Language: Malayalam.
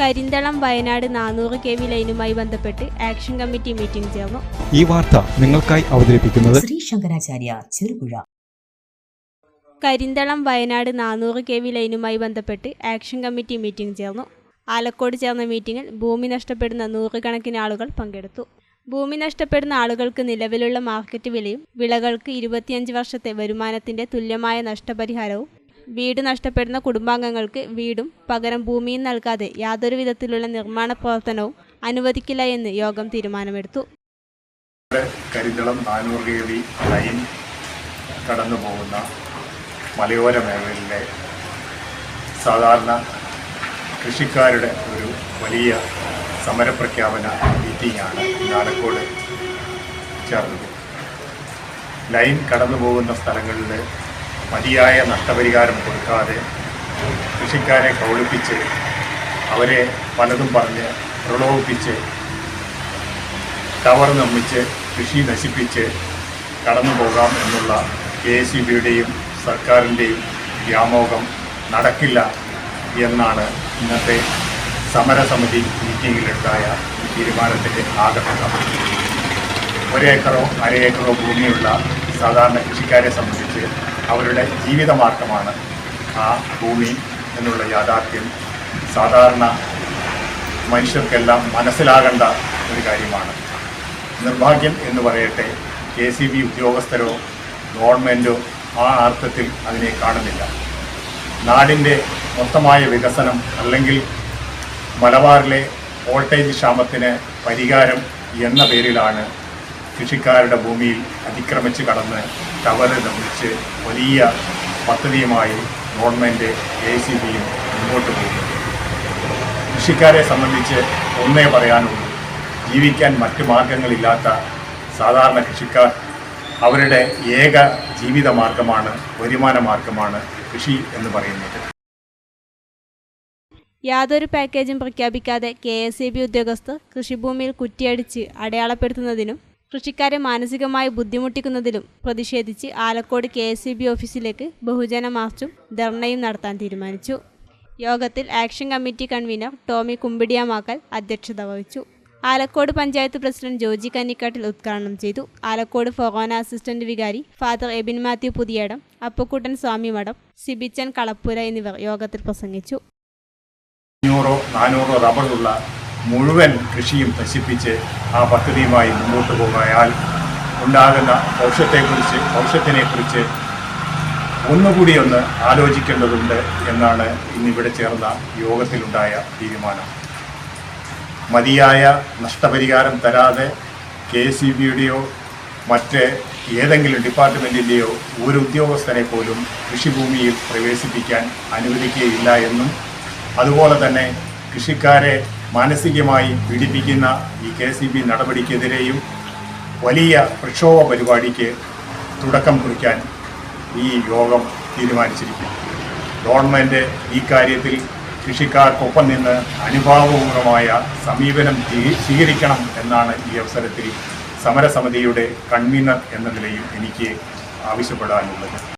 കരിന്തളം വയനാട് നാനൂറ് കെ വി ലൈനുമായി ബന്ധപ്പെട്ട് ആക്ഷൻ കമ്മിറ്റി മീറ്റിംഗ് ചേർന്നു. ഈ വാർത്ത നിങ്ങൾക്കായി അവതരിപ്പിക്കുന്നത് ശ്രീ ശങ്കരാചാര്യ ചെറുപുഴ. കരിന്തളം വയനാട് നാനൂറ് കെ വി ലൈനുമായി ബന്ധപ്പെട്ട് ആക്ഷൻ കമ്മിറ്റി മീറ്റിംഗ് ചേർന്നു. ആലക്കോട് ചേർന്ന മീറ്റിംഗിൽ ഭൂമി നഷ്ടപ്പെടുന്ന നൂറുകണക്കിന് ആളുകൾ പങ്കെടുത്തു. ഭൂമി നഷ്ടപ്പെടുന്ന ആളുകൾക്ക് നിലവിലുള്ള മാർക്കറ്റ് വിലയും വിളകൾക്ക് ഇരുപത്തിയഞ്ച് വർഷത്തെ വരുമാനത്തിന്റെ തുല്യമായ നഷ്ടപരിഹാരവും വീട് നഷ്ടപ്പെടുന്ന കുടുംബാംഗങ്ങൾക്ക് വീടും പകരം ഭൂമിയും നൽകാതെ യാതൊരു വിധത്തിലുള്ള നിർമ്മാണ പ്രവർത്തനവും അനുവദിക്കില്ല എന്ന് യോഗം തീരുമാനമെടുത്തു. കരിന്തളം നാനൂറ് കെ ലൈൻ കടന്നു പോകുന്ന മലയോര മേഖലയിലെ സാധാരണ കൃഷിക്കാരുടെ ഒരു വലിയ സമരപ്രഖ്യാപന മീറ്റിംഗാണ് നാടക്കോട് ചേർന്നത്. ലൈൻ കടന്നു പോകുന്ന സ്ഥലങ്ങളിൽ മതിയായ നഷ്ടപരിഹാരം കൊടുക്കാതെ കൃഷിക്കാരെ കൗളിപ്പിച്ച് അവരെ പലതും പറഞ്ഞ് പ്രലോഭിപ്പിച്ച് ടവർ നിർമ്മിച്ച് കൃഷി നശിപ്പിച്ച് കടന്നു പോകാം എന്നുള്ള കെ ഇ ബിയുടെയും സർക്കാരിന്റെയും വ്യാമോഹം നടക്കില്ല എന്നാണ് ഇന്നത്തെ സമരസമിതി മീറ്റിങ്ങിലുണ്ടായ തീരുമാനത്തിന്റെ ആകർഷണം ഒരേക്കറോ അര ഏക്കറോ ഭൂമിയുള്ള സാധാരണ കൃഷിക്കാരെ സംബന്ധിച്ച് അവരുടെ ജീവിതമാർഗമാണ് ആ ഭൂമി എന്നുള്ള യാഥാർത്ഥ്യം. സാധാരണ മനുഷ്യർക്കെല്ലാം മനസ്സിലാകേണ്ട ഒരു കാര്യമാണ്. നിർഭാഗ്യം എന്ന് പറയട്ടെ കെ സി ബി ഉദ്യോഗസ്ഥരോ ഗവൺമെന്റോ ആ അർത്ഥത്തിൽ അതിനെ കാണുന്നില്ല. നാടിന്റെ മൊത്തമായ വികസനം അല്ലെങ്കിൽ മലബാറിലെ വോൾട്ടേജ് ക്ഷാമത്തിന് പരിഹാരം എന്ന പേരിലാണ് കൃഷിക്കാരുടെ ഭൂമിയിൽ അതിക്രമിച്ച് കടന്ന് ടവർ നിർമ്മിച്ച് വലിയ പദ്ധതിയുമായി ഗവൺമെന്റ് എ സി ബിയും മുന്നോട്ട് പോകുന്നു. കൃഷിക്കാരെ സംബന്ധിച്ച് ഒന്നേ പറയാനുള്ളൂ. ജീവിക്കാൻ മറ്റു മാർഗങ്ങളില്ലാത്ത സാധാരണ കൃഷിക്കാർ അവരുടെ ഏക ജീവിത മാർഗമാണ് വരുമാന മാർഗമാണ് കൃഷി എന്ന് പറയുന്നത്. യാതൊരു പാക്കേജും പ്രഖ്യാപിക്കാതെ കെ എസ് ഇ ബി ഉദ്യോഗസ്ഥർ കൃഷിഭൂമിയിൽ കുറ്റിയടിച്ച് അടയാളപ്പെടുത്തുന്നതിനും കൃഷിക്കാരെ മാനസികമായി ബുദ്ധിമുട്ടിക്കുന്നതിലും പ്രതിഷേധിച്ച് ആലക്കോട് കെ എസ് ഓഫീസിലേക്ക് ബഹുജന മാർച്ചും ധർണയും നടത്താൻ തീരുമാനിച്ചു. യോഗത്തിൽ action committee convener Tomy Kumbidiyamakkal അധ്യക്ഷത വഹിച്ചു. ആലക്കോട് പഞ്ചായത്ത് പ്രസിഡന്റ് ജോജി കന്നിക്കാട്ടിൽ ഉദ്ഘാടനം ചെയ്തു. ആലക്കോട് ഫൊറോന അസിസ്റ്റന്റ് വികാരി ഫാദർ എബിൻ മാത്യു പുതിയടം അപ്പക്കുട്ടൻ സ്വാമി മഠം സിബിച്ചൻ കളപ്പുര എന്നിവർ യോഗത്തിൽ പ്രസംഗിച്ചു. മുഴുവൻ കൃഷിയും നശിപ്പിച്ച് ആ പദ്ധതിയുമായി മുന്നോട്ട് പോകായാൽ ഉണ്ടാകുന്ന ഭവിഷ്യത്തെക്കുറിച്ച് ഭവിഷ്യത്തിനെക്കുറിച്ച് ഒന്നുകൂടി ഒന്ന് ആലോചിക്കേണ്ടതുണ്ട് എന്നാണ് ഇന്നിവിടെ ചേർന്ന യോഗത്തിലുണ്ടായ തീരുമാനം. മതിയായ നഷ്ടപരിഹാരം തരാതെ കെ എസ് ഇ ബിയുടെയോ മറ്റ് ഏതെങ്കിലും ഡിപ്പാർട്ട്മെന്റിന്റെയോ ഒരു ഉദ്യോഗസ്ഥനെ പോലും കൃഷിഭൂമിയിൽ പ്രവേശിപ്പിക്കാൻ അനുവദിക്കുകയില്ല എന്നും അതുപോലെ തന്നെ കൃഷിക്കാരെ മാനസികമായി പീഡിപ്പിക്കുന്ന ഈ കെ സി ബി നടപടിക്കെതിരെയും വലിയ പ്രക്ഷോഭ പരിപാടിക്ക് തുടക്കം കുറിക്കാൻ ഈ യോഗം തീരുമാനിച്ചിരിക്കും ഗവൺമെന്റ് ഈ കാര്യത്തിൽ കൃഷിക്കാർക്കൊപ്പം നിന്ന് അനുഭാവപൂർവമായ സമീപനം സ്വീ- സ്വീകരിക്കണം എന്നാണ് ഈ അവസരത്തിൽ സമരസമിതിയുടെ കൺവീനർ എന്ന നിലയിൽ എനിക്ക് ആവശ്യപ്പെടാനുള്ളത്.